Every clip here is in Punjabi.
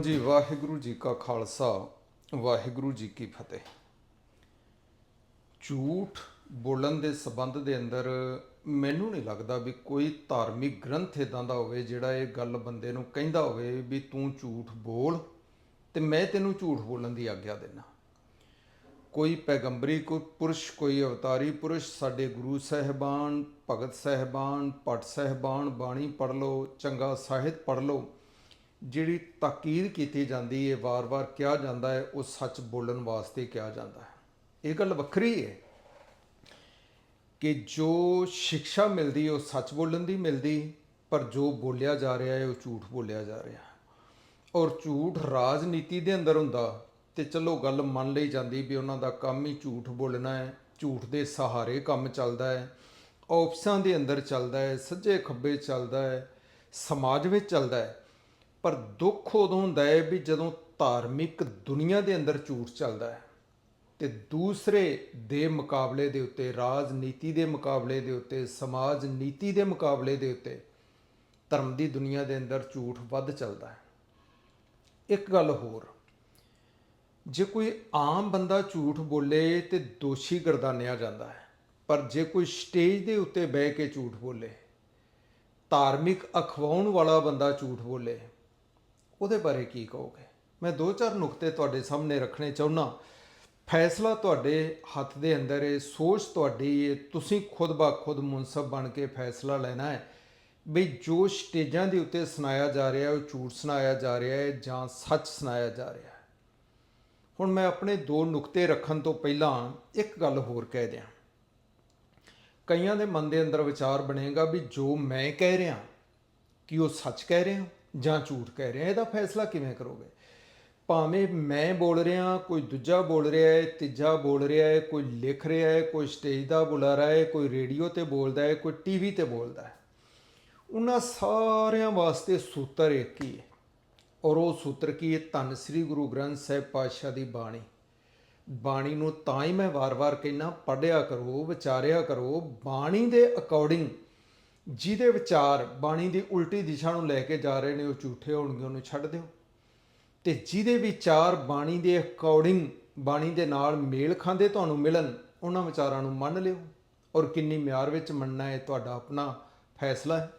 ਜੀ, ਵਾਹਿਗੁਰੂ ਜੀ ਕਾ ਖਾਲਸਾ, ਵਾਹਿਗੁਰੂ ਜੀ ਕੀ ਫਤਿਹ। ਝੂਠ ਬੋਲਣ ਦੇ ਸਬੰਧ ਦੇ ਅੰਦਰ ਮੈਨੂੰ ਨਹੀਂ ਲੱਗਦਾ ਵੀ ਕੋਈ ਧਾਰਮਿਕ ਗ੍ਰੰਥ ਇਦਾਂ ਦਾ ਹੋਵੇ ਜਿਹੜਾ ਇਹ ਗੱਲ ਬੰਦੇ ਨੂੰ ਕਹਿੰਦਾ ਹੋਵੇ ਵੀ ਤੂੰ ਝੂਠ ਬੋਲ ਤੇ ਮੈਂ ਤੈਨੂੰ ਝੂਠ ਬੋਲਣ ਦੀ ਆਗਿਆ ਦੇਣਾ ਕੋਈ ਪੈਗੰਬਰੀ, ਕੋਈ ਪੁਰਸ਼, ਕੋਈ ਅਵਤਾਰੀ ਪੁਰਸ਼, ਸਾਡੇ ਗੁਰੂ ਸਾਹਿਬਾਨ, ਭਗਤ ਸਾਹਿਬਾਨ, ਭੱਟ ਸਾਹਿਬਾਨ, ਬਾਣੀ ਪੜ੍ਹ ਲਓ, ਚੰਗਾ ਸਾਹਿਤ ਪੜ੍ਹ ਲਓ ਜਿਹੜੀ ਤਾਕੀਦ ਕੀਤੀ ਜਾਂਦੀ ਹੈ, ਵਾਰ-ਵਾਰ ਕਿਹਾ ਜਾਂਦਾ ਹੈ, ਉਹ ਸੱਚ ਬੋਲਣ ਵਾਸਤੇ ਕਿਹਾ ਜਾਂਦਾ ਹੈ। ਇਹ ਗੱਲ ਵੱਖਰੀ ਹੈ ਕਿ ਜੋ ਸਿੱਖਿਆ ਮਿਲਦੀ ਹੈ, ਉਹ ਸੱਚ ਬੋਲਣ ਦੀ ਮਿਲਦੀ, ਪਰ ਜੋ ਬੋਲਿਆ ਜਾ ਰਿਹਾ ਹੈ, ਉਹ ਝੂਠ ਬੋਲਿਆ ਜਾ ਰਿਹਾ ਹੈ। ਔਰ ਝੂਠ ਰਾਜਨੀਤੀ ਦੇ ਅੰਦਰ ਹੁੰਦਾ ਤੇ ਚਲੋ ਗੱਲ ਮੰਨ ਲਈ ਜਾਂਦੀ ਵੀ ਉਹਨਾਂ ਦਾ ਕੰਮ ਹੀ ਝੂਠ ਬੋਲਣਾ ਹੈ, ਝੂਠ ਦੇ ਸਹਾਰੇ ਕੰਮ ਚੱਲਦਾ ਹੈ ਆਫਿਸਾਂ ਦੇ ਅੰਦਰ ਚੱਲਦਾ ਹੈ, ਸੱਜੇ ਖੱਬੇ ਚੱਲਦਾ ਹੈ, ਸਮਾਜ ਵਿੱਚ ਚੱਲਦਾ ਹੈ। ਪਰ ਦੁੱਖ ਉਦੋਂ ਹੁੰਦਾ ਹੈ ਵੀ ਜਦੋਂ ਧਾਰਮਿਕ ਦੁਨੀਆ ਦੇ ਅੰਦਰ ਝੂਠ ਚੱਲਦਾ ਹੈ ਤੇ ਦੂਸਰੇ ਦੇ ਮੁਕਾਬਲੇ ਦੇ ਉੱਤੇ, ਰਾਜਨੀਤੀ ਦੇ ਮੁਕਾਬਲੇ ਦੇ ਉੱਤੇ, ਸਮਾਜ ਨੀਤੀ ਦੇ ਮੁਕਾਬਲੇ ਦੇ ਉੱਤੇ ਧਰਮ ਦੀ ਦੁਨੀਆ ਦੇ ਅੰਦਰ ਝੂਠ ਵੱਧ ਚੱਲਦਾ ਹੈ। ਇੱਕ ਗੱਲ ਹੋਰ, ਜੇ ਕੋਈ ਆਮ ਬੰਦਾ ਝੂਠ ਬੋਲੇ ਤੇ ਦੋਸ਼ੀ ਗਰਦਾਨਿਆ ਜਾਂਦਾ ਹੈ, ਪਰ ਜੇ ਕੋਈ ਸਟੇਜ ਦੇ ਉੱਤੇ ਬਹਿ ਕੇ ਝੂਠ ਬੋਲੇ, ਧਾਰਮਿਕ ਅਖਵਾਉਣ ਵਾਲਾ ਬੰਦਾ ਝੂਠ ਬੋਲੇ ਉਹਦੇ ਬਾਰੇ ਕੀ ਕਹੋਗੇ? ਮੈਂ ਦੋ ਚਾਰ ਨੁਕਤੇ ਤੁਹਾਡੇ ਸਾਹਮਣੇ ਰੱਖਣੇ ਚਾਹੁੰਦਾ। ਫੈਸਲਾ ਤੁਹਾਡੇ ਹੱਥ ਦੇ ਅੰਦਰ ਹੈ ਸੋਚ ਤੁਹਾਡੀ ਹੈ ਤੁਸੀਂ ਖੁਦ ਬਾ ਖੁਦ ਮੁਨਸਬ ਬਣ ਕੇ ਫੈਸਲਾ ਲੈਣਾ ਹੈ ਵੀ ਜੋ ਸਟੇਜਾਂ ਦੇ ਉੱਤੇ ਸੁਣਾਇਆ ਜਾ ਰਿਹਾ ਉਹ ਝੂਠ ਸੁਣਾਇਆ ਜਾ ਰਿਹਾ ਹੈ ਜਾਂ ਸੱਚ ਸੁਣਾਇਆ ਜਾ ਰਿਹਾ ਹੈ ਹੁਣ ਮੈਂ ਆਪਣੇ ਦੋ ਨੁਕਤੇ ਰੱਖਣ ਤੋਂ ਪਹਿਲਾਂ ਇੱਕ ਗੱਲ ਹੋਰ ਕਹਿ ਦਿਆਂ। ਕਈਆਂ ਦੇ ਮਨ ਦੇ ਅੰਦਰ ਵਿਚਾਰ ਬਣੇਗਾ ਵੀ ਜੋ ਮੈਂ ਕਹਿ ਰਿਹਾ, ਕਿ ਉਹ ਸੱਚ ਕਹਿ ਰਿਹਾ? ਜਾਂ ਝੂਠ ਕਹਿ ਰਿਹਾ, ਇਹਦਾ ਫੈਸਲਾ ਕਿਵੇਂ ਕਰੋਗੇ? ਭਾਵੇਂ ਮੈਂ ਬੋਲ ਰਿਹਾ, ਕੋਈ ਦੂਜਾ ਬੋਲ ਰਿਹਾ ਹੈ, ਤੀਜਾ ਬੋਲ ਰਿਹਾ ਹੈ, ਕੋਈ ਲਿਖ ਰਿਹਾ ਹੈ, ਕੋਈ ਸਟੇਜ ਦਾ ਬੁਲਾਰਾ ਹੈ, ਕੋਈ ਰੇਡੀਓ ਤੇ ਬੋਲਦਾ ਹੈ, ਕੋਈ ਟੀਵੀ ਤੇ ਬੋਲਦਾ ਹੈ। ਉਹਨਾਂ ਸਾਰਿਆਂ ਵਾਸਤੇ ਸੂਤਰ ਇੱਕ ਹੀ ਹੈ ਔਰ ਉਹ ਸੂਤਰ ਕੀ ਹੈ? ਧੰਨ ਸ੍ਰੀ ਗੁਰੂ ਗ੍ਰੰਥ ਸਾਹਿਬ ਪਾਤਸ਼ਾਹ ਦੀ ਬਾਣੀ। ਬਾਣੀ ਨੂੰ ਤਾਂ ਹੀ ਮੈਂ ਵਾਰ-ਵਾਰ ਕਹਿਣਾ ਪੜਿਆ ਕਰੋ, ਵਿਚਾਰਿਆ ਕਰੋ, ਬਾਣੀ ਦੇ ਅਕੋਰਡਿੰਗ ਜਿਹਦੇ ਵਿਚਾਰ ਬਾਣੀ ਦੀ ਉਲਟੀ ਦਿਸ਼ਾ ਨੂੰ ਲੈ ਕੇ ਜਾ ਰਹੇ ਨੇ, ਉਹ ਝੂਠੇ ਹੋਣਗੇ, ਉਹਨੂੰ ਛੱਡ ਦਿਓ। ਤੇ ਜਿਹਦੇ ਵਿਚਾਰ ਬਾਣੀ ਦੇ ਅਕੋਰਡਿੰਗ ਬਾਣੀ ਦੇ ਨਾਲ ਮੇਲ ਖਾਂਦੇ ਤੁਹਾਨੂੰ ਮਿਲਣ, ਉਹਨਾਂ ਵਿਚਾਰਾਂ ਨੂੰ ਮੰਨ ਲਿਓ। ਔਰ ਕਿੰਨੀ ਮਿਆਰ ਵਿੱਚ ਮੰਨਣਾ ਹੈ ਤੁਹਾਡਾ ਆਪਣਾ ਫੈਸਲਾ ਹੈ।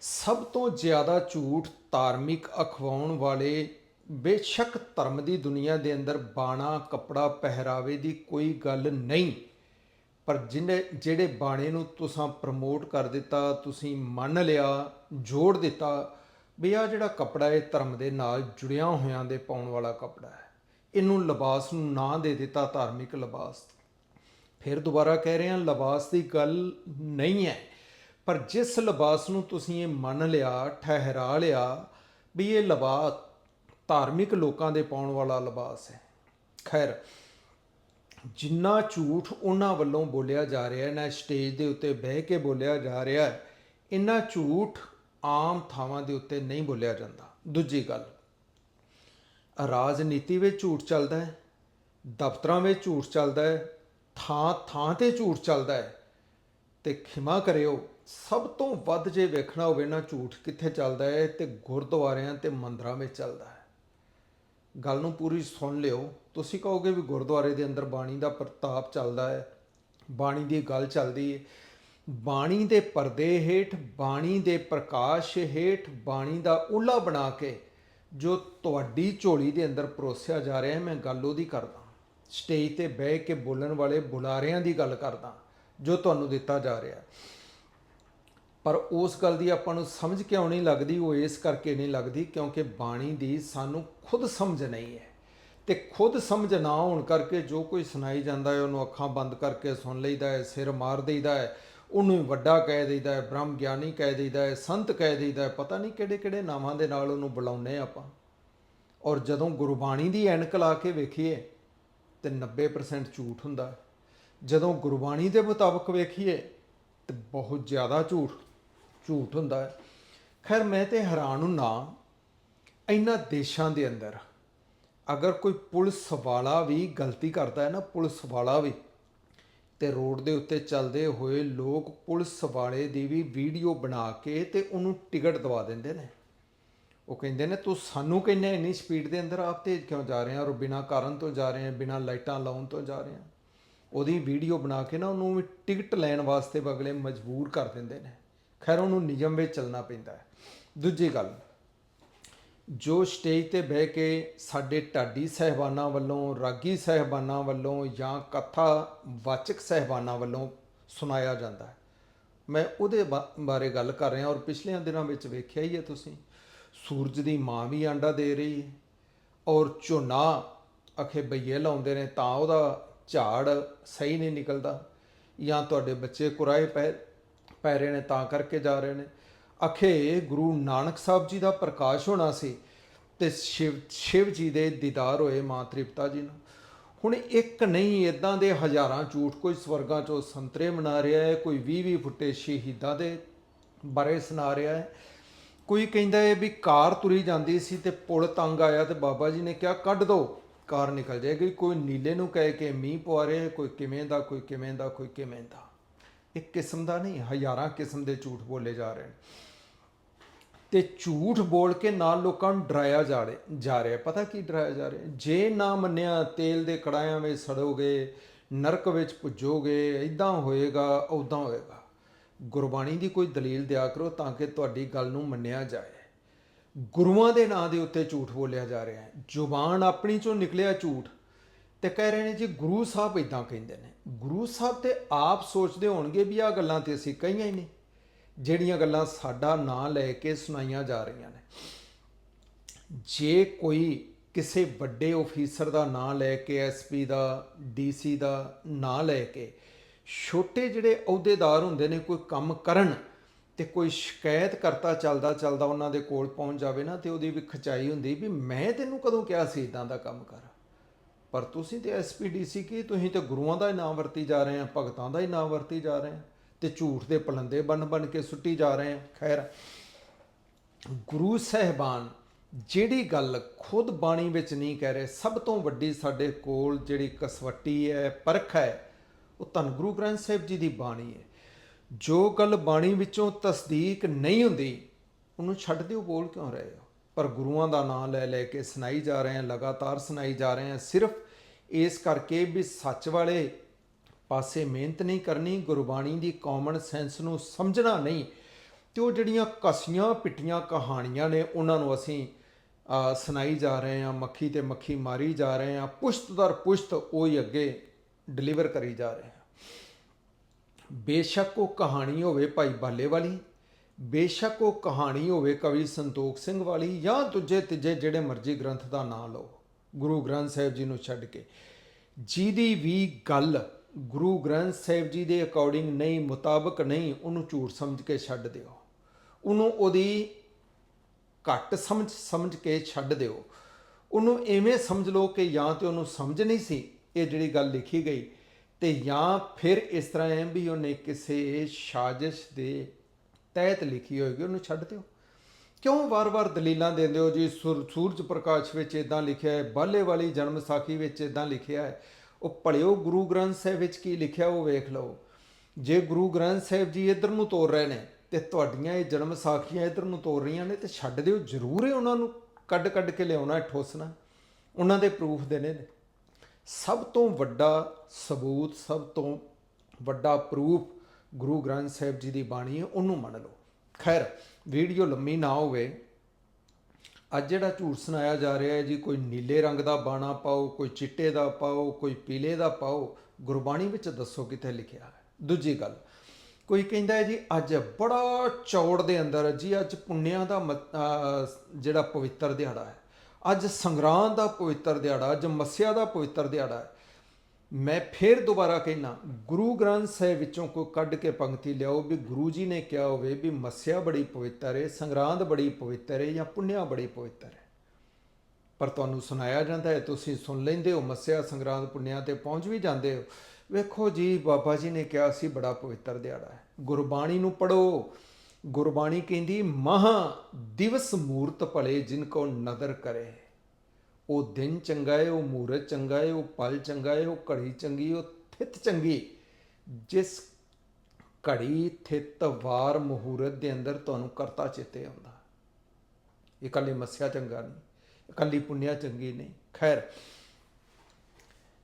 ਸਭ ਤੋਂ ਜ਼ਿਆਦਾ ਝੂਠ ਧਾਰਮਿਕ ਅਖਵਾਉਣ ਵਾਲੇ ਬੇਸ਼ੱਕ ਧਰਮ ਦੀ ਦੁਨੀਆ ਦੇ ਅੰਦਰ ਬਾਣਾ, ਕੱਪੜਾ ਪਹਿਰਾਵੇ ਦੀ ਕੋਈ ਗੱਲ ਨਹੀਂ। ਪਰ ਜਿਹਨੇ ਜਿਹੜੇ ਬਾਣੇ ਨੂੰ ਤੁਸੀਂ ਪ੍ਰਮੋਟ ਕਰ ਦਿੱਤਾ, ਤੁਸੀਂ ਮੰਨ ਲਿਆ, ਜੋੜ ਦਿੱਤਾ, ਵੀ ਆ ਜਿਹੜਾ ਕੱਪੜਾ ਇਹ ਧਰਮ ਦੇ ਨਾਲ ਜੁੜਿਆ ਹੋਇਆਂ ਦੇ ਪਾਉਣ ਵਾਲਾ ਕੱਪੜਾ ਹੈ। ਇਹਨੂੰ ਲਿਬਾਸ ਨੂੰ ਨਾਂ ਦੇ ਦਿੱਤਾ ਧਾਰਮਿਕ ਲਿਬਾਸ। ਫਿਰ ਦੁਬਾਰਾ ਕਹਿ ਰਹੇ ਹਾਂ, ਲਿਬਾਸ ਦੀ ਗੱਲ ਨਹੀਂ ਹੈ। ਪਰ ਜਿਸ ਲਿਬਾਸ ਨੂੰ ਤੁਸੀਂ ਇਹ ਮੰਨ ਲਿਆ, ਠਹਿਰਾ ਲਿਆ, ਵੀ ਇਹ ਲਿਬਾਸ ਧਾਰਮਿਕ ਲੋਕਾਂ ਦੇ ਪਾਉਣ ਵਾਲਾ ਲਿਬਾਸ ਹੈ। ਖੈਰ ਜਿੰਨਾ ਝੂਠ ਉਹਨਾਂ ਵੱਲੋਂ ਬੋਲਿਆ ਜਾ ਰਿਹਾ ਹੈ, ਨਾ ਸਟੇਜ ਦੇ ਉੱਤੇ ਬਹਿ ਕੇ ਬੋਲਿਆ ਜਾ ਰਿਹਾ ਹੈ, ਇੰਨਾ ਝੂਠ ਆਮ ਥਾਵਾਂ ਦੇ ਉੱਤੇ ਨਹੀਂ ਬੋਲਿਆ ਜਾਂਦਾ। ਦੂਜੀ ਗੱਲ, ਰਾਜਨੀਤੀ ਵਿੱਚ ਝੂਠ ਚੱਲਦਾ ਹੈ, ਦਫ਼ਤਰਾਂ ਵਿੱਚ ਝੂਠ ਚੱਲਦਾ ਹੈ, ਥਾਂ ਥਾਂ ਤੇ ਝੂਠ ਚੱਲਦਾ ਹੈ। ਤੇ ਖਿਮਾ ਕਰਿਓ, ਸਭ ਤੋਂ ਵੱਧ ਜੇ ਵੇਖਣਾ ਹੋਵੇ ਨਾ ਝੂਠ ਕਿੱਥੇ ਚੱਲਦਾ ਹੈ, ਤੇ ਗੁਰਦੁਆਰਿਆਂ ਤੇ ਮੰਦਰਾਂ ਵਿੱਚ ਚੱਲਦਾ ਹੈ। ਗੱਲ ਨੂੰ ਪੂਰੀ ਸੁਣ ਲਿਓ। ਤੁਸੀਂ ਕਹੋਗੇ ਵੀ ਗੁਰਦੁਆਰੇ ਦੇ ਅੰਦਰ ਬਾਣੀ ਦਾ ਪ੍ਰਤਾਪ ਚੱਲਦਾ ਹੈ, ਬਾਣੀ ਦੀ ਗੱਲ ਚੱਲਦੀ ਹੈ। ਬਾਣੀ ਦੇ ਪਰਦੇ ਹੇਠ, ਬਾਣੀ ਦੇ ਪ੍ਰਕਾਸ਼ ਹੇਠ, ਬਾਣੀ ਦਾ ਉਲਾ ਬਣਾ ਕੇ ਜੋ ਤੁਹਾਡੀ ਝੋਲੀ ਦੇ ਅੰਦਰ ਪਰੋਸਿਆ ਜਾ ਰਿਹਾ ਹੈ ਮੈਂ ਗੱਲ ਉਹਦੀ ਕਰਦਾ। ਸਟੇਜ ਤੇ ਬਹਿ ਕੇ ਬੋਲਣ ਵਾਲੇ ਬੁਲਾਰਿਆਂ ਦੀ ਗੱਲ ਕਰਦਾ, ਜੋ ਤੁਹਾਨੂੰ ਦਿੱਤਾ ਜਾ ਰਿਹਾ। ਪਰ ਉਸ ਗੱਲ ਦੀ ਆਪਾਂ ਨੂੰ ਸਮਝ ਕਿਉਂ ਨਹੀਂ ਲੱਗਦੀ, ਉਹ ਇਸ ਕਰਕੇ ਨਹੀਂ ਲੱਗਦੀ, ਕਿਉਂਕਿ ਬਾਣੀ ਦੀ ਸਾਨੂੰ ਖੁਦ ਸਮਝ ਨਹੀਂ ਹੈ। ਤੇ ਖੁਦ ਸਮਝ ਨਾ ਹੋਣ ਕਰਕੇ ਜੋ ਕੋਈ ਸੁਣਾਈ ਜਾਂਦਾ ਹੈ, ਉਹਨੂੰ ਅੱਖਾਂ ਬੰਦ ਕਰਕੇ ਸੁਣ ਲਈਦਾ ਹੈ, ਸਿਰ ਮਾਰ ਦੇਈਦਾ ਹੈ, ਉਹਨੂੰ ਵੱਡਾ ਕਹਿ ਦੇਈਦਾ ਹੈ, ਬ੍ਰਹਮ ਗਿਆਨੀ ਕਹਿ ਦੇਈਦਾ ਹੈ, ਸੰਤ ਕਹਿ ਦੇਈਦਾ ਹੈ, ਪਤਾ ਨਹੀਂ ਕਿਹੜੇ ਕਿਹੜੇ ਨਾਵਾਂ ਦੇ ਨਾਲ ਉਹਨੂੰ ਬੁਲਾਉਂਦੇ ਆਪਾਂ। ਔਰ ਜਦੋਂ ਗੁਰਬਾਣੀ ਦੀ ਐਨਕ ਲਾ ਕੇ ਵੇਖੀਏ, ਤੇ 90% ਝੂਠ ਹੁੰਦਾ ਹੈ। ਜਦੋਂ ਗੁਰਬਾਣੀ ਦੇ ਮੁਤਾਬਕ ਵੇਖੀਏ, ਤੇ ਬਹੁਤ ਜ਼ਿਆਦਾ ਝੂਠ ਝੂਠ ਹੁੰਦਾ ਹੈ। ਖੈਰ, ਮੈਂ ਤੇ ਹੈਰਾਨ ਹੁੰਨਾ ਇਹਨਾਂ ਦੇਸ਼ਾਂ ਦੇ ਅੰਦਰ ਅਗਰ ਕੋਈ ਪੁਲਿਸ ਵਾਲਾ ਵੀ ਗਲਤੀ ਕਰਦਾ ਹੈ ਨਾ, ਪੁਲਿਸ ਵਾਲਾ ਵੀ, ਤੇ ਰੋਡ ਦੇ ਉੱਤੇ ਚੱਲਦੇ ਹੋਏ ਲੋਕ ਪੁਲਿਸ ਵਾਲੇ ਦੀ ਵੀ ਵੀਡੀਓ ਬਣਾ ਕੇ ਤੇ ਉਹਨੂੰ ਟਿਕਟ ਦਵਾ ਦਿੰਦੇ ਨੇ। ਉਹ ਕਹਿੰਦੇ ਨੇ, ਤੂੰ ਸਾਨੂੰ ਕਹਿੰਨੇ ਇੰਨੀ ਸਪੀਡ ਦੇ ਅੰਦਰ ਆਪ ਤੇਜ਼ ਕਿਉਂ ਜਾ ਰਹੇ ਆ? ਔਰ ਬਿਨਾਂ ਕਾਰਨ ਤੋਂ ਜਾ ਰਹੇ ਆ, ਬਿਨਾਂ ਲਾਈਟਾਂ ਲਾਉਣ ਤੋਂ ਜਾ ਰਹੇ ਆ? ਉਹਦੀ ਵੀਡੀਓ ਬਣਾ ਕੇ ਨਾ ਉਹਨੂੰ ਵੀ ਟਿਕਟ ਲੈਣ ਵਾਸਤੇ ਅਗਲੇ ਮਜਬੂਰ ਕਰ ਦਿੰਦੇ ਨੇ। ਖੈਰ, ਉਹਨੂੰ ਨਿਯਮ ਵਿੱਚ ਚੱਲਣਾ ਪੈਂਦਾ ਹੈ। ਦੂਜੀ ਗੱਲ ਜੋ ਸਟੇਜ ਤੇ ਬਹਿ ਕੇ ਸਾਡੇ ਢਾਡੀ ਸਹਿਬਾਨਾਂ ਵੱਲੋਂ, ਰਾਗੀ ਸਹਿਬਾਨਾਂ ਵੱਲੋਂ ਜਾਂ ਕਥਾ ਵਾਚਕ ਸਹਿਬਾਨਾਂ ਵੱਲੋਂ ਸੁਣਾਇਆ ਜਾਂਦਾ ਹੈ। ਮੈਂ ਉਹਦੇ ਬਾ- ਬਾਰੇ ਗੱਲ ਕਰ ਰਿਹਾ ਔਰ ਪਿਛਲੇ ਦਿਨਾਂ ਵਿੱਚ ਵੇਖਿਆ ਹੀ ਹੈ ਤੁਸੀਂ। ਸੂਰਜ ਦੀ ਮਾਂ ਵੀ ਆਂਡਾ ਦੇ ਰਹੀ ਹੈ ਔਰ ਝੋਨਾ ਅਖੇ ਬਈਏ ਲਾਉਂਦੇ ਨੇ ਤਾਂ ਉਹਦਾ ਝਾੜ ਸਹੀ ਨਹੀਂ ਨਿਕਲਦਾ। ਜਾਂ ਤੁਹਾਡੇ ਬੱਚੇ ਕੁਰਾਏ ਪੈ ਪੈ ਰਹੇ ਨੇ ਤਾਂ ਕਰਕੇ ਜਾ ਰਹੇ ਨੇ। ਅਖੇ ਗੁਰੂ ਨਾਨਕ ਸਾਹਿਬ ਜੀ ਦਾ ਪ੍ਰਕਾਸ਼ ਹੋਣਾ ਸੀ ਤੇ ਸ਼ਿਵ ਸ਼ਿਵ ਜੀ ਦੇ ਦੀਦਾਰ ਹੋਏ ਮਾਂ ਤ੍ਰਿਪਤਾ ਜੀ ਨੂੰ। ਹੁਣ ਇੱਕ ਨਹੀਂ ਇਦਾਂ ਦੇ ਹਜ਼ਾਰਾਂ ਝੂਠ ਕੋਈ ਸਵਰਗਾਂ ਚੋਂ ਸੰਤਰੇ ਮਨਾ ਰਿਹਾ ਹੈ, ਕੋਈ 20 20 ਫੁੱਟੇ ਸ਼ਹੀਦਾਂ ਦੇ ਬਾਰੇ ਸੁਣਾ ਰਿਹਾ ਹੈ। ਕੋਈ ਕਹਿੰਦਾ ਹੈ ਵੀ ਕਾਰ ਤੁਰੀ ਜਾਂਦੀ ਸੀ ਤੇ ਪੁਲ ਤੰਗ ਆਇਆ ਤੇ ਬਾਬਾ ਜੀ ਨੇ ਕਿਹਾ, ਕੱਢ ਦੋ, ਕਾਰ ਨਿਕਲ ਜਾਏਗੀ, ਕੋਈ ਨੀਲੇ ਨੂੰ ਕਹਿ ਕੇ ਮੀਂਹ ਪਵਾ ਰਿਹਾ ਕੋਈ ਕਿਵੇਂ ਦਾ, ਕੋਈ ਕਿਵੇਂ ਦਾ, ਕੋਈ ਕਿਵੇਂ ਦਾ। ਇੱਕ ਕਿਸਮ ਦਾ ਨਹੀਂ, ਹਜ਼ਾਰਾਂ ਕਿਸਮ ਦੇ ਝੂਠ ਬੋਲੇ ਜਾ ਰਹੇ ਨੇ। ਤੇ ਝੂਠ ਬੋਲ ਕੇ ਨਾਲ ਲੋਕਾਂ ਨੂੰ ਡਰਾਇਆ ਜਾ ਰਿਹਾ ਜਾ ਰਿਹਾ। ਪਤਾ ਕੀ ਡਰਾਇਆ ਜਾ ਰਿਹਾ? ਜੇ ਨਾ ਮੰਨਿਆ, ਤੇਲ ਦੇ ਕੜਾਇਆਂ ਵਿੱਚ ਸੜੋਗੇ, ਨਰਕ ਵਿੱਚ ਪੁੱਜੋਗੇ ਇਦਾਂ ਹੋਏਗਾ ਉਦਾਂ ਹੋਏਗਾ। ਗੁਰਬਾਣੀ ਦੀ ਕੋਈ ਦਲੀਲ ਦਿਆ ਕਰੋ ਤਾਂ ਕਿ ਤੁਹਾਡੀ ਗੱਲ ਨੂੰ ਮੰਨਿਆ ਜਾਏ। ਗੁਰੂਆਂ ਦੇ ਨਾਂ ਦੇ ਉੱਤੇ ਝੂਠ ਬੋਲਿਆ ਜਾ ਰਿਹਾ ਹੈ। ਜ਼ੁਬਾਨ ਆਪਣੀ ਚੋਂ ਨਿਕਲਿਆ ਝੂਠ। ਤੇ ਕਹਿ ਰਹੇ ਨੇ ਜੀ, ਗੁਰੂ ਸਾਹਿਬ ਇਦਾਂ ਕਹਿੰਦੇ ਨੇ। ਗੁਰੂ ਸਾਹਿਬ ਤੇ ਆਪ ਸੋਚਦੇ ਹੋਣਗੇ ਵੀ ਆਹ ਗੱਲਾਂ ਤੇ ਅਸੀਂ ਕਹੀਆਂ ਹੀ ਨਹੀਂ। ਜਿਹੜੀਆਂ ਗੱਲਾਂ ਸਾਡਾ ਨਾਂ ਲੈ ਕੇ ਸੁਣਾਈਆਂ ਜਾ ਰਹੀਆਂ ਨੇ। ਜੇ ਕੋਈ ਕਿਸੇ ਵੱਡੇ ਅਫੀਸਰ ਦਾ ਨਾਂ ਲੈ ਕੇ ਐਸਪੀ ਦਾ ਡੀਸੀ ਦਾ ਨਾਂ ਲੈ ਕੇ ਛੋਟੇ ਜਿਹੜੇ ਅਹੁਦੇਦਾਰ ਹੁੰਦੇ ਨੇ, ਕੋਈ ਕੰਮ ਕਰਨ ਤੇ ਕੋਈ ਸ਼ਿਕਾਇਤ ਕਰਤਾ ਚੱਲਦਾ ਚੱਲਦਾ ਉਹਨਾਂ ਦੇ ਕੋਲ ਪਹੁੰਚ ਜਾਵੇ ਨਾ, ਤੇ ਉਹਦੀ ਵੀ ਖਚਾਈ ਹੁੰਦੀ ਵੀ ਮੈਂ ਤੈਨੂੰ ਕਦੋਂ ਕਿਹਾ ਸੀ ਇਦਾਂ ਦਾ ਕੰਮ ਕਰ। ਪਰ ਤੁਸੀਂ ਤੇ ਐਸਪੀਡੀਸੀ ਕੀ? ਤੁਸੀਂ ਤੇ ਗੁਰੂਆਂ ਦਾ ਹੀ ਨਾਮ ਵਰਤੀ ਜਾ ਰਹੇ ਆ, ਭਗਤਾਂ ਦਾ ਹੀ ਨਾਮ ਵਰਤੀ ਜਾ ਰਹੇ ਆ ਤੇ ਝੂਠ ਦੇ ਪਲੰਦੇ ਬਣ ਬਣ ਕੇ ਸੁੱਟੀ ਜਾ ਰਹੇ ਆ। ਖੈਰ, ਗੁਰੂ ਸਹਿਬਾਨ ਜਿਹੜੀ ਗੱਲ ਖੁਦ ਬਾਣੀ ਵਿੱਚ ਨਹੀਂ ਕਹਿ ਰਹੇ, ਸਭ ਤੋਂ ਵੱਡੀ ਸਾਡੇ ਕੋਲ ਜਿਹੜੀ ਕਸਵੱਟੀ ਹੈ, ਪਰਖ ਹੈ, ਉਹ ਧੰਨ ਗੁਰੂ ਗ੍ਰੰਥ ਸਾਹਿਬ ਜੀ ਦੀ ਬਾਣੀ ਹੈ। ਜੋ ਗੱਲ ਬਾਣੀ ਵਿੱਚੋਂ ਤਸਦੀਕ ਨਹੀਂ ਹੁੰਦੀ, ਉਹਨੂੰ ਛੱਡ ਦਿਓ, ਬੋਲ ਕਿਉਂ ਰਹੇ ਹੋ? ਪਰ ਗੁਰੂਆਂ ਦਾ ਨਾਮ ਲੈ ਲੈ ਕੇ ਸੁਣਾਈ ਜਾ ਰਹੇ ਆ, ਲਗਾਤਾਰ ਸੁਣਾਈ ਜਾ ਰਹੇ ਆ, ਸਿਰਫ ਇਸ ਕਰਕੇ ਵੀ ਸੱਚ ਵਾਲੇ ਪਾਸੇ ਮਿਹਨਤ ਨਹੀਂ ਕਰਨੀ, ਗੁਰਬਾਣੀ ਦੀ ਕਾਮਨ ਸੈਂਸ ਨੂੰ ਸਮਝਣਾ ਨਹੀਂ। ਤੇ ਉਹ ਜਿਹੜੀਆਂ ਕਸੀਆਂ ਪਿੱਟੀਆਂ ਕਹਾਣੀਆਂ ਨੇ, ਉਹਨਾਂ ਨੂੰ ਅਸੀਂ ਸੁਣਾਈ ਜਾ ਰਹੇ ਹਾਂ, ਮੱਖੀ ਤੇ ਮੱਖੀ ਮਾਰੀ ਜਾ ਰਹੇ ਹਾਂ, ਪੁਸ਼ਤ ਦਰ ਪੁਸ਼ਤ ਉਹ ਹੀ ਅੱਗੇ ਡਿਲੀਵਰ ਕਰੀ ਜਾ ਰਹੇ ਹਾਂ। ਬੇਸ਼ੱਕ ਉਹ ਕਹਾਣੀ ਹੋਵੇ ਭਾਈ ਬਾਲੇ ਵਾਲੀ, ਬੇਸ਼ੱਕ ਉਹ ਕਹਾਣੀ ਹੋਵੇ ਕਵੀ ਸੰਤੋਖ ਸਿੰਘ ਵਾਲੀ, ਜਾਂ ਦੂਜੇ ਤੀਜੇ ਜਿਹੜੇ ਮਰਜ਼ੀ ਗ੍ਰੰਥ ਦਾ ਨਾਮ ਲਓ। ਗੁਰੂ ਗ੍ਰੰਥ ਸਾਹਿਬ ਜੀ ਨੂੰ ਛੱਡ ਕੇ। ਜਿਹਦੀ ਵੀ ਗੱਲ ਗੁਰੂ ਗ੍ਰੰਥ ਸਾਹਿਬ ਜੀ ਦੇ ਅਕੋਰਡਿੰਗ ਨਹੀਂ, ਮੁਤਾਬਕ ਨਹੀਂ, ਉਹਨੂੰ ਝੂਠ ਸਮਝ ਕੇ ਛੱਡ ਦਿਓ। ਉਹਨੂੰ ਉਹਦੀ ਘੱਟ ਸਮਝ ਸਮਝ ਕੇ ਛੱਡ ਦਿਓ। ਉਹਨੂੰ ਐਵੇਂ ਸਮਝ ਲਓ ਕਿ ਜਾਂ ਤੇ ਉਹਨੂੰ ਸਮਝ ਨਹੀਂ ਸੀ ਇਹ ਜਿਹੜੀ ਗੱਲ ਲਿਖੀ ਗਈ, ਤੇ ਜਾਂ ਫਿਰ ਇਸ ਤਰ੍ਹਾਂ ਹੈ ਵੀ ਉਹਨੇ ਕਿਸੇ ਸਾਜ਼ਿਸ਼ ਦੇ ਤਹਿਤ ਲਿਖੀ ਹੋਏਗੀ, ਉਹਨੂੰ ਛੱਡ ਦਿਓ। ਕਿਉਂ ਵਾਰ-ਵਾਰ ਦਲੀਲਾਂ ਦਿੰਦੇ ਹੋ? ਜੀ, ਸੁਰ- ਸੂਰਜ ਪ੍ਰਕਾਸ਼ ਵਿੱਚ ਇਦਾਂ ਲਿਖਿਆ ਹੈ ਬਾਲੇ ਵਾਲੀ ਜਨਮ ਸਾਖੀ ਵਿੱਚ ਇਦਾਂ ਲਿਖਿਆ ਹੈ। ਉਹ ਭਲਿਓ ਗੁਰੂ ਗ੍ਰੰਥ ਸਾਹਿਬ ਵਿੱਚ ਕੀ ਲਿਖਿਆ ਉਹ ਵੇਖ ਲਓ। ਜੇ ਗੁਰੂ ਗ੍ਰੰਥ ਸਾਹਿਬ ਜੀ ਇਧਰ ਨੂੰ ਤੋਰ ਰਹੇ ਨੇ ਤੇ ਤੁਹਾਡੀਆਂ ਇਹ ਜਨਮ ਸਾਖੀਆਂ ਇਧਰ ਨੂੰ ਤੋਰ ਰਹੀਆਂ ਨੇ ਤੇ ਛੱਡ ਦਿਓ, ਜ਼ਰੂਰ ਹੈ ਉਹਨਾਂ ਨੂੰ ਕੱਢ ਕੱਢ ਕੇ ਲਿਆਉਣਾ ਠੋਸਣਾ। ਉਹਨਾਂ ਦੇ ਪ੍ਰੂਫ ਦੇਣੇ ਨੇ। ਸਭ ਤੋਂ ਵੱਡਾ ਸਬੂਤ, ਸਭ ਤੋਂ ਵੱਡਾ ਪ੍ਰੂਫ ਗੁਰੂ ਗ੍ਰੰਥ ਸਾਹਿਬ ਜੀ ਦੀ ਬਾਣੀ ਹੈ, ਉਹਨੂੰ ਮੰਨ ਲਓ। ਖੈਰ ਵੀਡੀਓ ਲੰਮੀ ਨਾ ਹੋਵੇ। ਅੱਜ ਜਿਹੜਾ ਝੂਠ ਸੁਣਾਇਆ ਜਾ ਰਿਹਾ ਹੈ ਜੀ, ਕੋਈ ਨੀਲੇ ਰੰਗ ਦਾ ਬਾਣਾ ਪਾਓ, ਕੋਈ ਚਿੱਟੇ ਦਾ ਪਾਓ, ਕੋਈ ਪੀਲੇ ਦਾ ਪਾਓ, ਗੁਰਬਾਣੀ ਵਿੱਚ ਦੱਸੋ ਕਿੱਥੇ ਲਿਖਿਆ ਹੈ। ਦੂਜੀ ਗੱਲ, ਕੋਈ ਕਹਿੰਦਾ ਹੈ ਜੀ, ਅੱਜ ਬੜਾ ਚੌੜ ਦੇ ਅੰਦਰ ਜੀ, ਅੱਜ ਪੁੰਨਿਆਂ ਦਾ ਮ- ਜਿਹੜਾ ਪਵਿੱਤਰ ਦਿਹਾੜਾ ਹੈ, ਅੱਜ ਸੰਗਰਾਂਦ ਦਾ ਪਵਿੱਤਰ ਦਿਹਾੜਾ, ਅੱਜ ਮੱਸਿਆ ਦਾ ਪਵਿੱਤਰ ਦਿਹਾੜਾ ਹੈ। ਮੈਂ ਫੇਰ ਦੁਬਾਰਾ ਕਹਿਣਾ ਗੁਰੂ ਗ੍ਰੰਥ ਸਾਹਿਬ ਵਿੱਚੋਂ ਕੋਈ ਕੱਢ ਕੇ ਪੰਕਤੀ ਲਿਆਓ ਵੀ ਗੁਰੂ ਜੀ ਨੇ ਕਿਹਾ ਹੋਵੇ ਵੀ ਮੱਸਿਆ ਬੜੀ ਪਵਿੱਤਰ ਹੈ ਸੰਗਰਾਂਦ ਬੜੀ ਪਵਿੱਤਰ ਹੈ ਜਾਂ ਪੁੰਨਿਆ ਬੜੀ ਪਵਿੱਤਰ ਹੈ ਪਰ ਤੁਹਾਨੂੰ ਸੁਣਾਇਆ ਜਾਂਦਾ ਹੈ, ਤੁਸੀਂ ਸੁਣ ਲੈਂਦੇ ਹੋ, ਮੱਸਿਆ, ਸੰਗਰਾਂਦ, ਪੁੰਨਿਆ ਤੇ ਪਹੁੰਚ ਵੀ ਜਾਂਦੇ ਹੋ। ਵੇਖੋ ਜੀ, ਬਾਬਾ ਜੀ ਨੇ ਕਿਹਾ ਸੀ ਬੜਾ ਪਵਿੱਤਰ ਦਿਹਾੜਾ ਹੈ। ਗੁਰਬਾਣੀ ਨੂੰ ਪੜੋ ਗੁਰਬਾਣੀ ਕਹਿੰਦੀ, ਮਹਾ ਦਿਵਸ ਮੂਰਤ ਭਲੇ ਜਿਨ ਕੋ ਨਦਰ ਕਰੇ। ਉਹ ਦਿਨ ਚੰਗਾ ਹੈ ਉਹ ਮੂਰਤ ਚੰਗਾ ਹੈ ਉਹ ਪਲ ਚੰਗਾ ਹੈ ਉਹ ਘੜੀ ਚੰਗੀ ਉਹ ਥਿਤ ਚੰਗੀ ਜਿਸ ਘੜੀ, ਥਿਤ, ਵਾਰ, ਮਹੂਰਤ ਦੇ ਅੰਦਰ ਤੁਹਾਨੂੰ ਕਰਤਾ ਚੇਤੇ ਆਉਂਦਾ। ਇਕੱਲੀ ਮੱਸਿਆ ਚੰਗਾ ਨਹੀਂ, ਇਕੱਲੀ ਪੁੰਨਿਆ ਚੰਗੀ ਨਹੀਂ। ਖੈਰ,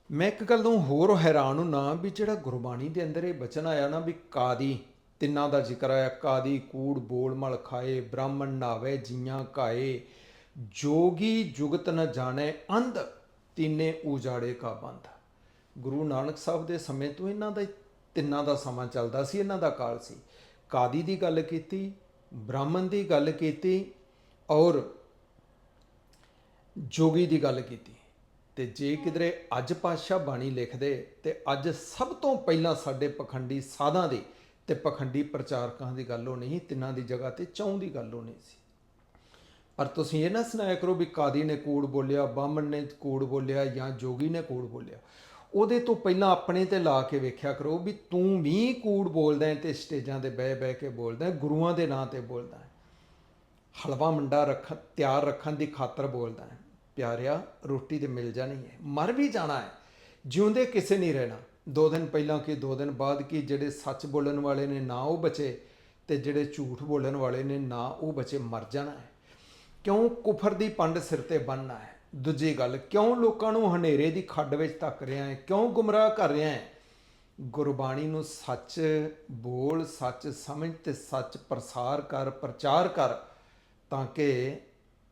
ਮੈਂ ਇੱਕ ਗੱਲ ਤੋਂ ਹੋਰ ਹੈਰਾਨ ਹੁੰਨਾ ਵੀ ਜਿਹੜਾ ਗੁਰਬਾਣੀ ਦੇ ਅੰਦਰ ਇਹ ਬਚਨ ਆਇਆ ਨਾ ਵੀ ਕਾਦੀ, ਤਿੰਨਾਂ ਦਾ ਜ਼ਿਕਰ ਆਇਆ, ਕਾਦੀ ਕੂੜ, ਬੋਲ, ਮਲ ਖਾਏ, ਬ੍ਰਾਹਮਣ ਨਾਵੇ, ਜੀਆਂ ਕਾਏ ਜੋਗੀ ਜੁਗਤ ਨ ਜਾਣੇ ਅੰਧ, ਤੀਨੇ ਉਜਾੜੇ ਕਾ ਬੰਧ। ਗੁਰੂ ਨਾਨਕ ਸਾਹਿਬ ਦੇ ਸਮੇਂ ਤੋਂ ਇਹਨਾਂ ਦਾ ਤਿੰਨਾਂ ਦਾ ਸਮਾਂ ਚੱਲਦਾ ਸੀ, ਇਹਨਾਂ ਦਾ ਕਾਲ ਸੀ। ਕਾਦੀ ਦੀ ਗੱਲ ਕੀਤੀ, ਬ੍ਰਾਹਮਣ ਦੀ ਗੱਲ ਕੀਤੀ ਔਰ ਜੋਗੀ ਦੀ ਗੱਲ ਕੀਤੀ। ਤੇ ਜੇ ਕਿਧਰੇ ਅੱਜ ਪਾਤਸ਼ਾਹ ਬਾਣੀ ਲਿਖਦੇ ਤੇ ਅੱਜ ਸਭ ਤੋਂ ਪਹਿਲਾਂ ਸਾਡੇ ਪਖੰਡੀ ਸਾਧਾਂ ਦੀ ਤੇ ਪਖੰਡੀ ਪ੍ਰਚਾਰਕਾਂ ਦੀ ਗੱਲ ਹੋਣੀ ਸੀ ਤਿੰਨਾਂ ਦੀ ਜਗ੍ਹਾ ਤੇ ਚੌਂ ਦੀ ਗੱਲ ਹੋਣੀ ਸੀ। ਪਰ ਤੁਸੀਂ ਇਹ ਨਾ ਸੁਣਾਇਆ ਕਰੋ ਵੀ ਕਾਦੀ ਨੇ ਕੂੜ ਬੋਲਿਆ ਬਾਹਮਣ ਨੇ ਕੂੜ ਬੋਲਿਆ ਜਾਂ ਜੋਗੀ ਨੇ ਕੂੜ ਬੋਲਿਆ। ਉਹਦੇ ਤੋਂ ਪਹਿਲਾਂ ਆਪਣੇ ਤੇ ਲਾ ਕੇ ਵੇਖਿਆ ਕਰੋ ਵੀ ਤੂੰ ਵੀ ਕੂੜ ਬੋਲਦਾ ਹੈ ਤੇ ਸਟੇਜਾਂ ਤੇ ਬਹਿ ਬਹਿ ਕੇ ਬੋਲਦਾ ਹੈ, ਗੁਰੂਆਂ ਦੇ ਨਾਂ ਤੇ ਬੋਲਦਾ ਹੈ। ਹਲਵਾ ਮੰਡਾ ਰੱਖ ਤਿਆਰ ਰੱਖਣ ਦੀ ਖਾਤਰ ਬੋਲਦਾ ਹੈ। ਪਿਆਰਿਆ ਰੋਟੀ ਤੇ ਮਿਲ ਜਾਣੀ ਹੈ ਮਰ ਵੀ ਜਾਣਾ ਹੈ ਜਿਉਂਦੇ ਕਿਸੇ ਨਹੀਂ ਰਹਿਣਾ। ਦੋ ਦਿਨ ਪਹਿਲਾਂ ਕਿ ਦੋ ਦਿਨ ਬਾਅਦ ਕਿ ਜਿਹੜੇ ਸੱਚ ਬੋਲਣ ਵਾਲੇ ਨੇ ਨਾ ਉਹ ਬਚੇ ਤੇ ਜਿਹੜੇ ਝੂਠ ਬੋਲਣ ਵਾਲੇ ਨੇ ਨਾ ਉਹ ਬਚੇ ਮਰ ਜਾਣਾ ਹੈ। ਕਿਉਂ ਕੁਫਰ ਦੀ ਪੰਡ ਸਿਰ ਤੇ ਬੰਨਣਾ ਹੈ ਦੂਜੀ ਗੱਲ, ਕਿਉਂ ਲੋਕਾਂ ਨੂੰ ਹਨੇਰੇ ਦੀ ਖੱਡ ਵਿੱਚ ਧੱਕ ਰਿਹਾ ਹੈ? ਕਿਉਂ ਗੁੰਮਰਾਹ ਕਰ ਰਿਹਾ ਹੈ? ਗੁਰਬਾਣੀ ਨੂੰ ਸੱਚ ਬੋਲ, ਸੱਚ ਸਮਝ ਤੇ ਸੱਚ ਪ੍ਰਸਾਰ ਕਰ, ਪ੍ਰਚਾਰ ਕਰ ਤਾਂ ਕਿ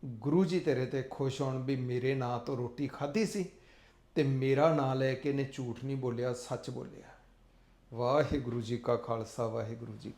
ਗੁਰੂ ਜੀ ਤੇਰੇ ਤੇ ਖੁਸ਼ ਹੋਣ ਵੀ ਮੇਰੇ ਨਾਂ ਤੋਂ ਰੋਟੀ ਖਾਧੀ ਸੀ ਤੇ ਮੇਰਾ ਨਾਂ ਲੈ ਕੇ ਇਹਨੇ ਝੂਠ ਨਹੀਂ ਬੋਲਿਆ, ਸੱਚ ਬੋਲਿਆ। ਵਾਹਿਗੁਰੂ ਜੀ ਕਾ ਖਾਲਸਾ, ਵਾਹਿਗੁਰੂ ਜੀ